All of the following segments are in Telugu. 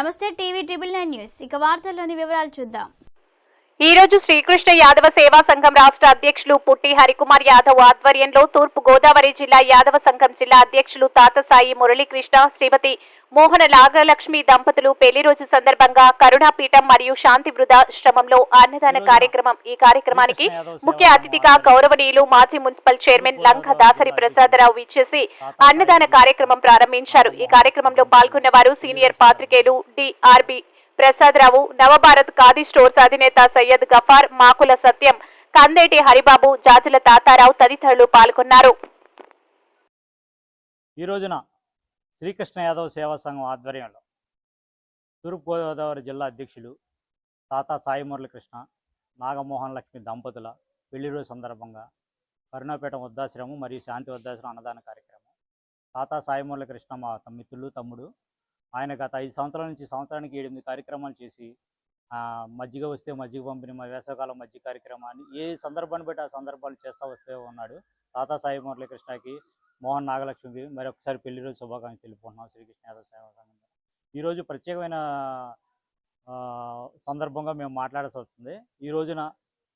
నమస్తే టీవీ ట్రిబుల్ నైన్ న్యూస్. ఇక వార్తల్లోని వివరాలు చూద్దాం. ఈ రోజు శ్రీకృష్ణ యాదవ సేవా సంఘం రాష్ట్ర అధ్యక్షులు పుట్టి హరికుమార్ యాదవ్ ఆధ్వర్యంలో తూర్పు గోదావరి జిల్లా యాదవ సంఘం జిల్లా అధ్యక్షులు తాతసాయి మురళీకృష్ణ శ్రీమతి మోహన నాగలక్ష్మి దంపతులు పెళ్ళి రోజు సందర్భంగా కరుణాపీఠం మరియు శాంతి వృద్ధాశ్రమంలో అన్నదాన కార్యక్రమం ఈ కార్యక్రమానికి ముఖ్య అతిథిగా గౌరవనీయులు మాజీ మున్సిపల్ చైర్మన్ లంక దాసరి ప్రసాదరావు ఇచ్చేసి అన్నదాన కార్యక్రమం ప్రారంభించారు. ఈ కార్యక్రమంలో పాల్గొన్న వారు సీనియర్ పాత్రికేయులు D R B Prasadarao Navabharat Khadi stores అధినేత సయ్యద్ గఫార్ మాకుల సత్యం కందేటి హరిబాబు జాజుల తాతారావు తదితరులు పాల్గొన్నారు. ఈ రోజున శ్రీకృష్ణ యాదవ్ సేవా సంఘం ఆధ్వర్యంలో తూర్పుగోదావరి జిల్లా అధ్యక్షులు తాతా సాయి మురళీకృష్ణ నాగమోహన్ లక్ష్మి దంపతుల పెళ్ళి రోజు సందర్భంగా కరుణాపేట వృద్ధాశ్రమం మరియు శాంతి వృద్ధాశ్రమం అన్నదాన కార్యక్రమం. తాతా సాయి మురళీకృష్ణ మా మిత్రులు తమ్ముడు. ఆయన గత ఐదు సంవత్సరాల నుంచి సంవత్సరానికి ఎనిమిది కార్యక్రమాలు చేసి మజ్జిగ వస్తే మజ్జిగ పంపిణీ మా వేసవకాలం మజ్జిగ కార్యక్రమాన్ని ఏ సందర్భాన్ని బట్టి ఆ సందర్భాలు చేస్తూ వస్తే ఉన్నాడు. తాతా సాయి మురళీకృష్ణకి మోహన్ నాగలక్ష్మి మరి ఒకసారి పెళ్ళి రోజు శుభాకాంక్షలు తెలుపుకుంటున్నాం. శ్రీకృష్ణ యాదవ్ సేవా సంఘం. ఈరోజు ప్రత్యేకమైన సందర్భంగా మేము మాట్లాడాల్సి వస్తుంది. ఈ రోజున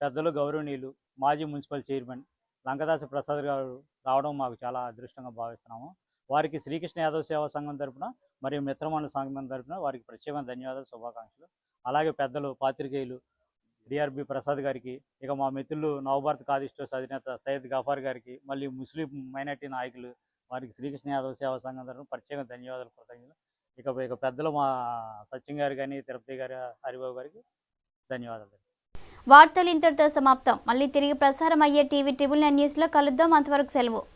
పెద్దలు గౌరవనీయులు మాజీ మున్సిపల్ చైర్మన్ లంకదాస ప్రసాద్ గారు రావడం మాకు చాలా అదృష్టంగా భావిస్తున్నాము. వారికి శ్రీకృష్ణ యాదవ్ సేవా సంఘం తరపున మరియు మిత్రమాన సంఘం తరఫున వారికి ప్రత్యేకమైన ధన్యవాదాలు శుభాకాంక్షలు. అలాగే పెద్దలు పాత్రికేయులు డిఆర్బి ప్రసాద్ గారికి ఇక మా మిత్రులు నవభారత్ కాదిష్టోస్ అధినేత సయ్యద్ గఫార్ గారికి మళ్ళీ ముస్లిం మైనార్టీ నాయకులు వారికి శ్రీకృష్ణ యాదవ్ సేవా సంఘం తరఫున ప్రత్యేక ధన్యవాదాలు కృతజ్ఞతలు. ఇక ఇక పెద్దలు మా సత్యం గారు కానీ తిరుపతి గారు హరిబాబు గారికి ధన్యవాదాలు. వార్తలు ఇంతటితో సమాప్తం. మళ్ళీ తిరిగి ప్రసారం అయ్యే టీవీ ట్రిబుల్ నైన్ న్యూస్లో కలుద్దాం. అంతవరకు సెలవు.